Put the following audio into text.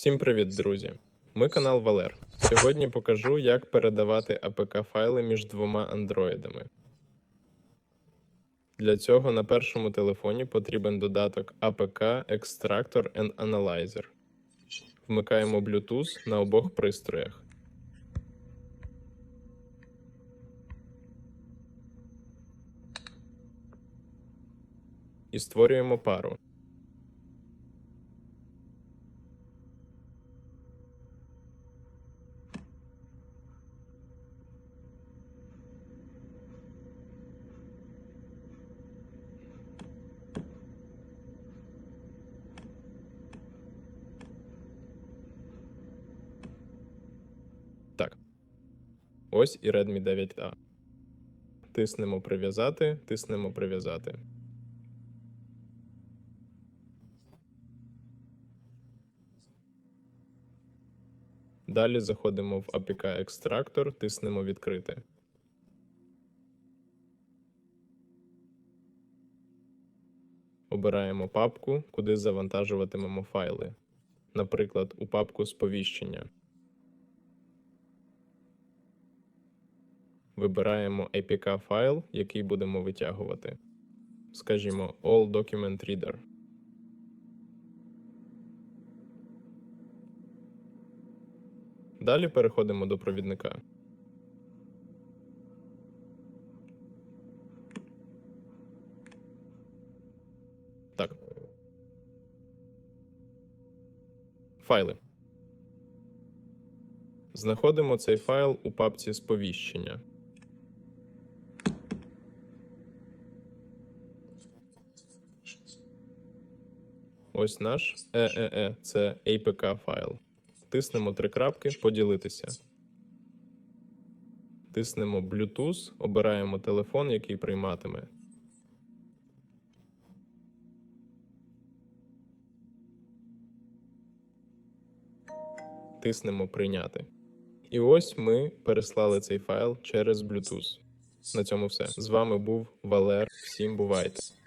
Всім привіт, друзі! Ми канал Валер. Сьогодні покажу, як передавати APK файли між двома андроїдами. Для цього на першому телефоні потрібен додаток APK Extractor and Analyzer. Вмикаємо Bluetooth на обох пристроях. І створюємо пару. Так. Ось і Redmi 9A. Тиснемо прив'язати, тиснемо прив'язати. Далі заходимо в APK екстрактор, тиснемо відкрити. Обираємо папку, куди завантажуватимемо файли. Наприклад, у папку сповіщення. Вибираємо APK файл, який будемо витягувати. Скажімо, All Document Reader. Далі переходимо до провідника. Так. Файли. Знаходимо цей файл у папці сповіщення. Ось наш EEE – це APK файл. Тиснемо три крапки поділитися. Тиснемо Bluetooth, обираємо телефон, який прийматиме. Тиснемо Прийняти. І ось ми переслали цей файл через Bluetooth. На цьому все. З вами був Валер. Всім бувайте!